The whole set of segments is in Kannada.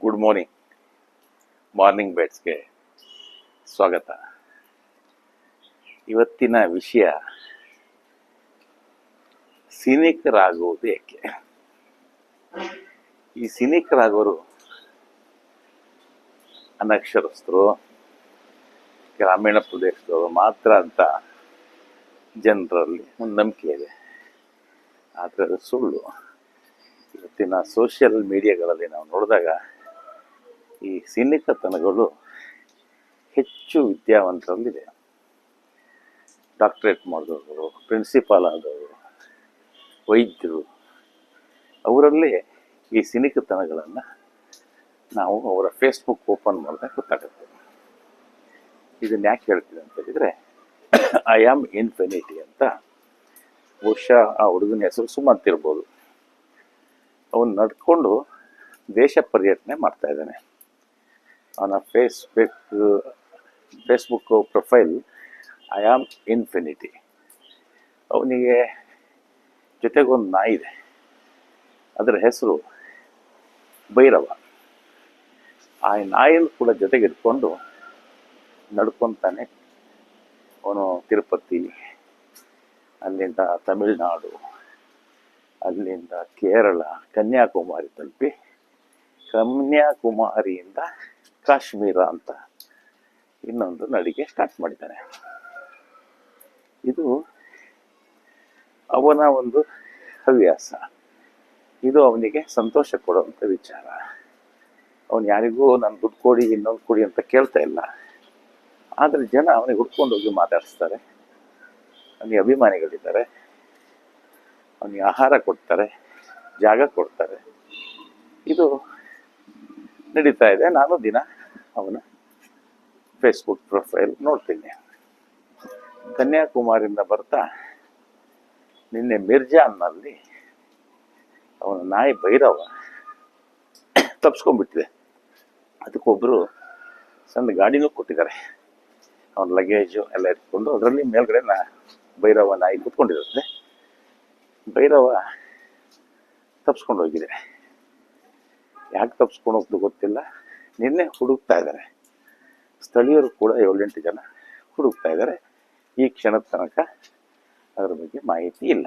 ಗುಡ್ ಮಾರ್ನಿಂಗ್ ಮಾರ್ನಿಂಗ್ ಬೇಡ್ಸ್ಗೆ ಸ್ವಾಗತ. ಇವತ್ತಿನ ವಿಷಯ, ಸಿನಿಕರಾಗುವುದು ಏಕೆ? ಈ ಸಿನಿಕರಾಗೋರು ಅನಕ್ಷರಸ್ಥರು, ಗ್ರಾಮೀಣ ಪ್ರದೇಶದವರು ಮಾತ್ರ ಅಂತ ಜನರಲ್ಲಿ ಒಂದು ನಂಬಿಕೆ ಇದೆ. ಆದರೆ ಸುಳ್ಳು. ಇವತ್ತಿನ ಸೋಷಿಯಲ್ ಮೀಡಿಯಾಗಳಲ್ಲಿ ನಾವು ನೋಡಿದಾಗ ಈ ಸಿನಿಕತನಗಳು ಹೆಚ್ಚು ವಿದ್ಯಾವಂತರಲ್ಲಿದೆ. ಡಾಕ್ಟ್ರೇಟ್ ಮಾಡಿದವರು, ಪ್ರಿನ್ಸಿಪಾಲ್ ಆದವರು, ವೈದ್ಯರು, ಅವರಲ್ಲಿ ಈ ಸಿನಿಕತನಗಳನ್ನು ನಾವು ಅವರ ಫೇಸ್ಬುಕ್ ಓಪನ್ ಮಾಡಿದಾಗ ಗೊತ್ತಾಗುತ್ತೆ. ಇದನ್ನ ಯಾಕೆ ಹೇಳ್ತೀನಿ ಅಂತ ಹೇಳಿದರೆ ಐ ಆಮ್ ಇನ್ಫಿನಿಟಿ ಅಂತ ಬಹುಶಃ ಆ ಹುಡುಗನ ಹೆಸರು ಸುಮಂತ್ ಇರ್ಬೋದು. ಅವನು ನಡ್ಕೊಂಡು ದೇಶ ಪರ್ಯಟನೆ ಮಾಡ್ತಾ ಇದ್ದಾನೆ. ಅವನ Facebook Facebook profile I am infinity ಅವನಿಗೆ ಜೊತೆಗೊಂದು ನಾಯಿ ಇದೆ. ಅದರ ಹೆಸರು ಭೈರವ. ಆ ನಾಯಿನ ಕೂಡ ಜೊತೆಗೆ ಇಟ್ಕೊಂಡು ನಡ್ಕೊತಾನೆ ಅವನು ತಿರುಪತಿ, ಅಲ್ಲಿಂದ ತಮಿಳುನಾಡು, ಅಲ್ಲಿಂದ ಕೇರಳ, ಕನ್ಯಾಕುಮಾರಿ ತಲುಪಿ ಕನ್ಯಾಕುಮಾರಿಯಿಂದ ಕಾಶ್ಮೀರ ಅಂತ. ಇನ್ನೊಂದು ನಡಿಗೆ ಸ್ಟಾರ್ಟ್ ಮಾಡಿದ್ದಾನೆ. ಇದು ಅವನ ಒಂದು ಹವ್ಯಾಸ. ಇದು ಅವನಿಗೆ ಸಂತೋಷ ಕೊಡುವಂಥ ವಿಚಾರ. ಅವನು ಯಾರಿಗೂ ನಾನು ದುಡ್ಡು ಕೊಡಿ, ಇನ್ನೊಂದು ಕೊಡಿ ಅಂತ ಕೇಳ್ತಾ ಇಲ್ಲ. ಆದರೆ ಜನ ಅವನಿಗೆ ಹುಡ್ಕೊಂಡು ಹೋಗಿ ಮಾತಾಡಿಸ್ತಾರೆ. ಅವನಿಗೆ ಅಭಿಮಾನಿಗಳಿದ್ದಾರೆ. ಅವನಿಗೆ ಆಹಾರ ಕೊಡ್ತಾರೆ, ಜಾಗ ಕೊಡ್ತಾರೆ. ಇದು ನಡೀತಾ ಇದೆ. ನಾನು ದಿನ ಅವನ ಫೇಸ್ಬುಕ್ ಪ್ರೊಫೈಲ್ ನೋಡ್ತೀನಿ. ಕನ್ಯಾಕುಮಾರಿಯಿಂದ ಬರ್ತಾ ನಿನ್ನೆ ಮಿರ್ಜಾನ್ನಲ್ಲಿ ಅವನ ನಾಯಿ ಭೈರವ ತಪ್ಸ್ಕೊಂಡ್ಬಿಟ್ಟಿದೆ. ಅದಕ್ಕೊಬ್ಬರು ಸಣ್ಣ ಗಾಡಿನೂ ಕೊಟ್ಟಿದ್ದಾರೆ. ಅವನ ಲಗೇಜು ಎಲ್ಲ ಇಟ್ಕೊಂಡು ಅದರಲ್ಲಿ ಮೇಲ್ಗಡೆ ನಾ ಭೈರವ ನಾಯಿ ಕೂತ್ಕೊಂಡಿರುತ್ತೆ. ಭೈರವ ತಪ್ಸ್ಕೊಂಡು ಹೋಗಿದೆ. ಯಾಕೆ ತಪ್ಸ್ಕೊಂಡು ಹೋಗ್ದು ಗೊತ್ತಿಲ್ಲ. ನಿನ್ನೆ ಹುಡುಕ್ತಾ ಇದ್ದಾರೆ. ಸ್ಥಳೀಯರು ಕೂಡ ಏಳೆಂಟು ಜನ ಹುಡುಕ್ತಾ ಇದ್ದಾರೆ. ಈ ಕ್ಷಣದ ತನಕ ಅದರ ಬಗ್ಗೆ ಮಾಹಿತಿ ಇಲ್ಲ.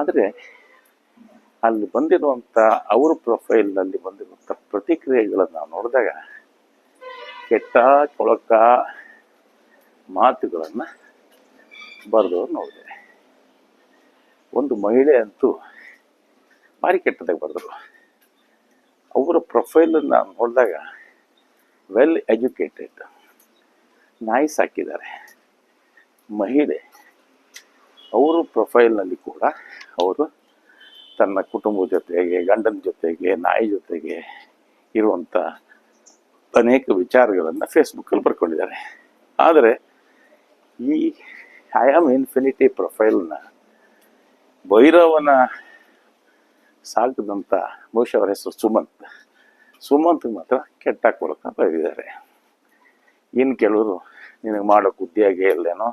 ಆದರೆ ಅಲ್ಲಿ ಬಂದಿರುವಂಥ ಅವ್ರ ಪ್ರೊಫೈಲ್ನಲ್ಲಿ ಬಂದಿರುವಂಥ ಪ್ರತಿಕ್ರಿಯೆಗಳನ್ನು ನಾವು ನೋಡಿದಾಗ ಕೆಟ್ಟ, ಕೊಳಕ ಮಾತುಗಳನ್ನು ಬರೆದವ್ರು ನೋಡಿದೆ ಒಂದು ಮಹಿಳೆ ಅಂತೂ ಭಾರಿ ಕೆಟ್ಟದಾಗಿ ಬರೆದರು. ಅವರ ಪ್ರೊಫೈಲನ್ನು ನೋಡಿದಾಗ ವೆಲ್ ಎಜುಕೇಟೆಡ್ ನಾಯಿ ಸಾಕಿದ್ದಾರೆ ಮಹಿಳೆ, ಅವರು ಪ್ರೊಫೈಲ್ನಲ್ಲಿ ಕೂಡ ಅವರು ತನ್ನ ಕುಟುಂಬದ ಜೊತೆಗೆ, ಗಂಡನ ಜೊತೆಗೆ, ನಾಯಿ ಜೊತೆಗೆ ಇರುವಂಥ ಅನೇಕ ವಿಚಾರಗಳನ್ನು ಫೇಸ್ಬುಕ್ಕಲ್ಲಿ ಬರ್ಕೊಂಡಿದ್ದಾರೆ. ಆದರೆ ಈ ಐ ಆಮ್ ಇನ್ಫಿನಿಟಿ ಪ್ರೊಫೈಲ್ನ ಭೈರವನ ಸಾಕಿದಂಥ ಬಹುಶಃ ಅವರ ಹೆಸರು ಸುಮಂತ್. ಸುಮಂತ್ ಮಾತ್ರ ಕೆಟ್ಟ ಕೊಳಕ ಬರೆದಿದ್ದಾರೆ ಇನ್ನು ಕೆಲವರು ನಿನಗೆ ಮಾಡೋಕ್ಕೆ ಉದ್ಯೋಗ ಇಲ್ಲೇನೋ,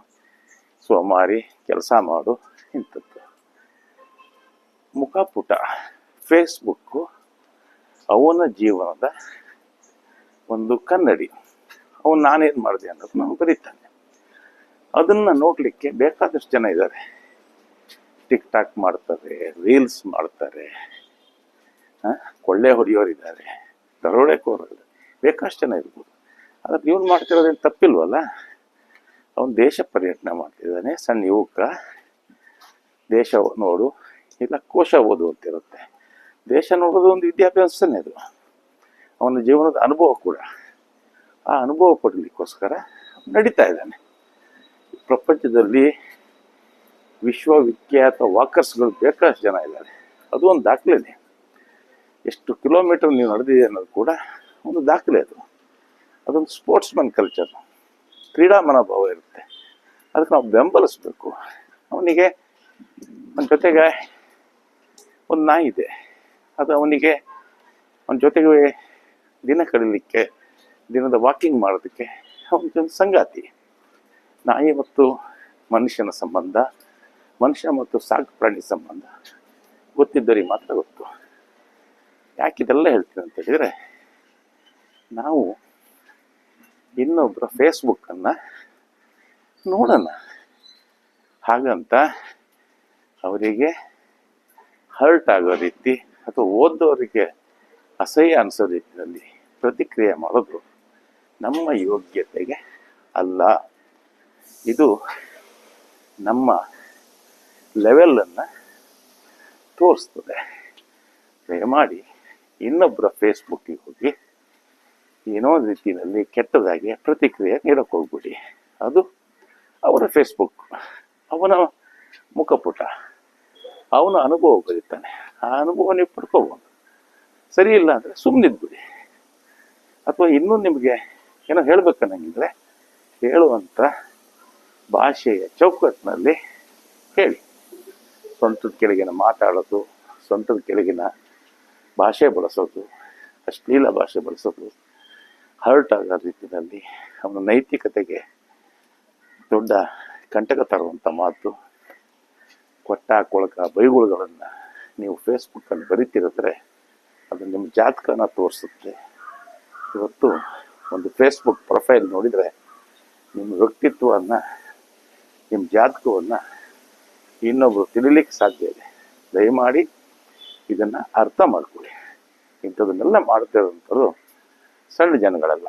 ಸೋಮಾರಿ ಕೆಲಸ ಮಾಡು ಇಂಥದ್ದು. ಮುಖಪುಟ, ಫೇಸ್ಬುಕ್ಕು ಅವನ ಜೀವನದ ಒಂದು ಕನ್ನಡಿ. ಅವನು ನಾನೇನು ಮಾಡಿದೆ ಅನ್ನೋದು ನಾನು ಬರೀತಾನೆ. ಅದನ್ನು ನೋಡಲಿಕ್ಕೆ ಬೇಕಾದಷ್ಟು ಜನ ಇದ್ದಾರೆ ಟಿಕ್ ಟಾಕ್ ಮಾಡ್ತಾರೆ, ರೀಲ್ಸ್ ಮಾಡ್ತಾರೆ ಕೊಳ್ಳೆ ಹೊಡೆಯೋರಿದ್ದಾರೆ ದರೋಡೆಕೋರಿದ್ದಾರೆ ಬೇಕಷ್ಟು ಜನ ಇರ್ಬೋದು. ಆದರೆ ಇವ್ನು ಮಾಡ್ತಿರೋದೇನು ತಪ್ಪಿಲ್ವಲ್ಲ? ಅವನು ದೇಶ ಪರ್ಯಟನ ಮಾಡ್ತಿದ್ದಾನೆ, ಸಣ್ಣ ಯುವಕ, ದೇಶ ನೋಡು, ಇಲ್ಲ ಕೋಶ ಓದು ಅಂತಿರುತ್ತೆ. ದೇಶ ನೋಡೋದು ಒಂದು ವಿದ್ಯಾಭ್ಯಾಸನೇ ಅದು. ಅವನ ಜೀವನದ ಅನುಭವ ಕೂಡ. ಆ ಅನುಭವ ಪಡಲಿಕ್ಕೋಸ್ಕರ ನಡೀತಾ ಇದ್ದಾನೆ. ಪ್ರಪಂಚದಲ್ಲಿ ವಿಶ್ವವಿಖ್ಯಾತ ವಾಕರ್ಸ್ಗಳು ಬೇಕಷ್ಟು ಜನ ಇದ್ದಾರೆ. ಅದು ಒಂದು ದಾಖಲೆನೇ. ಎಷ್ಟು ಕಿಲೋಮೀಟರ್ ನೀವು ನಡೆದಿದೆ ಅನ್ನೋದು ಕೂಡ ಒಂದು ದಾಖಲೆ ಅದು. ಅದೊಂದು ಸ್ಪೋರ್ಟ್ಸ್ ಮನ್ ಕಲ್ಚರ್. ಕ್ರೀಡಾ ಮನೋಭಾವ ಇರುತ್ತೆ. ಅದಕ್ಕೆ ನಾವು ಬೆಂಬಲಿಸ್ಬೇಕು. ಅವನಿಗೆ ಅವನ ಜೊತೆಗೆ ಒಂದು ನಾಯಿ ಇದೆ. ಅದು ಅವನಿಗೆ ಅವನ ಜೊತೆಗೆ ದಿನ ಕಳೀಲಿಕ್ಕೆ, ದಿನದ ವಾಕಿಂಗ್ ಮಾಡೋದಕ್ಕೆ ಅವನಿಗೆ ಒಂದು ಸಂಗಾತಿ. ನಾಯಿ ಮತ್ತು ಮನುಷ್ಯನ ಸಂಬಂಧ. ಮನುಷ್ಯ ಮತ್ತು ಸಾಕು ಪ್ರಾಣಿ ಸಂಬಂಧ. ಗೊತ್ತಿದ್ದವರಿಗೆ ಮಾತ್ರ ಗೊತ್ತು. ಯಾಕೆ ಇದೆಲ್ಲ ಹೇಳ್ತೀನಿ ಅಂತ ಹೇಳಿದರೆ, ನಾವು ಇನ್ನೊಬ್ಬರ ಫೇಸ್ಬುಕ್ಕನ್ನು ನೋಡೋಣ. ಹಾಗಂತ ಅವರಿಗೆ ಹರ್ಟ್ ಆಗೋ ರೀತಿ ಅಥವಾ ಓದೋರಿಗೆ ಅಸಹ್ಯ ಅನಿಸೋ ರೀತಿಯಲ್ಲಿ ಪ್ರತಿಕ್ರಿಯೆ ಮಾಡೋದು ನಮ್ಮ ಯೋಗ್ಯತೆಗೆ ಅಲ್ಲ. ಇದು ನಮ್ಮ ಲೆವೆಲನ್ನು ತೋರಿಸ್ತದೆ. ದಯಮಾಡಿ ಇನ್ನೊಬ್ಬರ ಫೇಸ್ಬುಕ್ಕಿಗೆ ಹೋಗಿ. ಏನೋ ರೀತಿಯಲ್ಲಿ ಕೆಟ್ಟದಾಗಿ ಪ್ರತಿಕ್ರಿಯೆ ನೀಡಕ್ಕೆ ಹೋಗ್ಬಿಡಿ ಅದು ಅವರ ಫೇಸ್ಬುಕ್. ಅವನ ಮುಖಪುಟ. ಅವನ ಅನುಭವ ಬರೀತಾನೆ. ಆ ಅನುಭವ ನೀವು ಪಡ್ಕೋಬೋದು ಸರಿ ಇಲ್ಲ ಅಂದರೆ ಸುಮ್ಮನಿದ್ಬಿಡಿ ಅಥವಾ ಇನ್ನೂ ನಿಮಗೆ ಏನೋ ಹೇಳಬೇಕನ್ನಂಗಿದ್ರೆ ಹೇಳುವಂಥ ಭಾಷೆಯ ಚೌಕಟ್ಟಿನಲ್ಲಿ ಹೇಳಿ. ಸ್ವಂತದ ಕೆಳಗಿನ ಮಾತಾಡೋದು, ಸ್ವಂತದ ಕೆಳಗಿನ ಭಾಷೆ ಬಳಸೋದು, ಅಶ್ಲೀಲ ಭಾಷೆ ಬಳಸೋದು ಹರ್ಟ್ ಆಗೋ ರೀತಿಯಲ್ಲಿ ಅವನ ನೈತಿಕತೆಗೆ ದೊಡ್ಡ ಕಂಟಕ ತರುವಂಥ ಮಾತು. ಕೊಟ್ಟ ಕೊಳಕ ಬೈಗುಳುಗಳನ್ನು ನೀವು ಫೇಸ್ಬುಕ್ಕಲ್ಲಿ ಬರಿತಿರಿದ್ರೆ ಅದು ನಿಮ್ಮ ಜಾತಕನ ತೋರಿಸುತ್ತೆ. ಇವತ್ತು ಒಂದು ಫೇಸ್ಬುಕ್ ಪ್ರೊಫೈಲ್ ನೋಡಿದರೆ ನಿಮ್ಮ ವ್ಯಕ್ತಿತ್ವವನ್ನು, ನಿಮ್ಮ ಜಾತಕವನ್ನು ಇನ್ನೊಬ್ಬರು ತಿಳಿಲಿಕ್ಕೆ ಸಾಧ್ಯ ಇದೆ. ದಯಮಾಡಿ ಇದನ್ನು ಅರ್ಥ ಮಾಡ್ಕೊಳ್ಳಿ. ಇಂಥದನ್ನೆಲ್ಲ ಮಾಡ್ತಿರೋಂಥವ್ರು ಸಣ್ಣ ಜನಗಳಲ್ಲ.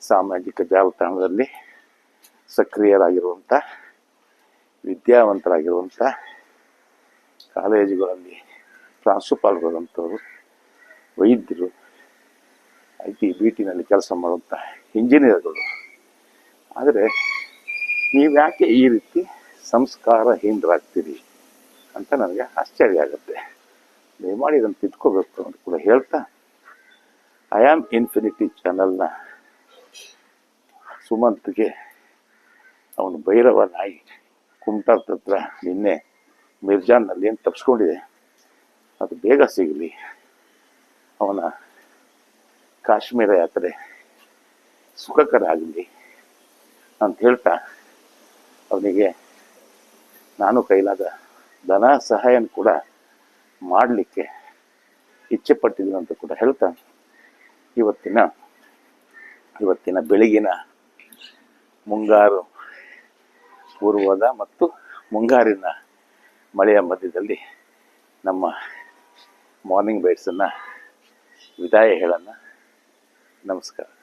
ಸಾಮಾಜಿಕ ಜಾಲತಾಣದಲ್ಲಿ ಸಕ್ರಿಯರಾಗಿರುವಂಥ, ವಿದ್ಯಾವಂತರಾಗಿರುವಂಥ ಕಾಲೇಜುಗಳಲ್ಲಿ ಪ್ರಾಂಶುಪಾಲರಾದಂಥವ್ರು, ವೈದ್ಯರು ಐ ಟಿ ಬಿ ಟಿನಲ್ಲಿ ಕೆಲಸ ಮಾಡುವಂಥ ಇಂಜಿನಿಯರ್ಗಳು. ಆದರೆ ನೀವು ಯಾಕೆ ಈ ರೀತಿ ಸಂಸ್ಕಾರಹೀನರಾಗ್ತೀರಿ ಅಂತ ನನಗೆ ಆಶ್ಚರ್ಯ ಆಗುತ್ತೆ. ದಯಮಾಡಿ ಇದನ್ನು ತಿದ್ಕೋಬೇಕು ಅಂತ ಕೂಡ ಹೇಳ್ತಾ ಐ ಆಮ್ ಇನ್ಫಿನಿಟಿ ಚಾನಲ್ನ ಸುಮಂತ್ಗೆ ಅವನು ಭೈರವ ನಾಯಿ ಕುಮಟಾದ ಹತ್ರ ನಿನ್ನೆ ಮಿರ್ಜಾನ್ನಲ್ಲಿ ಏನು ತಪ್ಪಿಸ್ಕೊಂಡಿದೆ ಅದು ಬೇಗ ಸಿಗಲಿ. ಅವನ ಕಾಶ್ಮೀರ ಯಾತ್ರೆ ಸುಖಕರ ಆಗಲಿ ಅಂತ ಹೇಳ್ತಾ, ಅವನಿಗೆ ನಾನು ಕೈಲಾದ ಧನ ಸಹಾಯನ ಕೂಡ ಮಾಡಲಿಕ್ಕೆ ಇಚ್ಛೆ ಪಟ್ಟಿದ್ದೀನಿ ಅಂತ ಕೂಡ ಹೇಳ್ತಾ ಇವತ್ತಿನ ಇವತ್ತಿನ ಬೆಳಗಿನ ಮುಂಗಾರು ಪೂರ್ವದ ಮತ್ತು ಮುಂಗಾರಿನ ಮಳೆಯ ಮಧ್ಯದಲ್ಲಿ ನಮ್ಮ ಮಾರ್ನಿಂಗ್ ಬೈಟ್ಸನ್ನು ವಿದಾಯ ಹೇಳೋಣ. ನಮಸ್ಕಾರ.